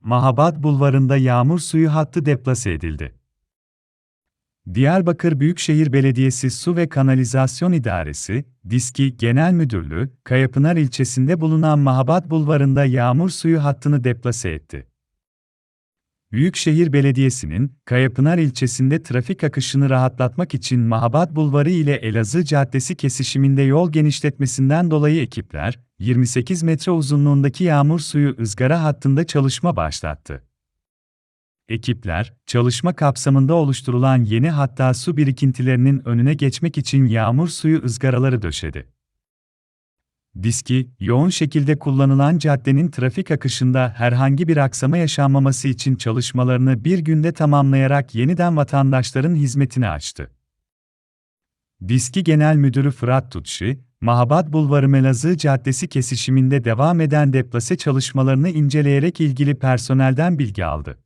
Mahabat Bulvarı'nda yağmur suyu hattı deplase edildi. Diyarbakır Büyükşehir Belediyesi Su ve Kanalizasyon İdaresi, DİSKİ Genel Müdürlüğü, Kayapınar ilçesinde bulunan Mahabat Bulvarı'nda yağmur suyu hattını deplase etti. Büyükşehir Belediyesi'nin, Kayapınar ilçesinde trafik akışını rahatlatmak için Mahabat Bulvarı ile Elazığ Caddesi kesişiminde yol genişletmesinden dolayı ekipler, 28 metre uzunluğundaki yağmur suyu ızgara hattında çalışma başlattı. Ekipler, çalışma kapsamında oluşturulan yeni hatta su birikintilerinin önüne geçmek için yağmur suyu ızgaraları döşedi. Diski, yoğun şekilde kullanılan caddenin trafik akışında herhangi bir aksama yaşanmaması için çalışmalarını bir günde tamamlayarak yeniden vatandaşların hizmetine açtı. Diski Genel Müdürü Fırat Tutşi, Mahabat Bulvarı Melazığ Caddesi kesişiminde devam eden deplase çalışmalarını inceleyerek ilgili personelden bilgi aldı.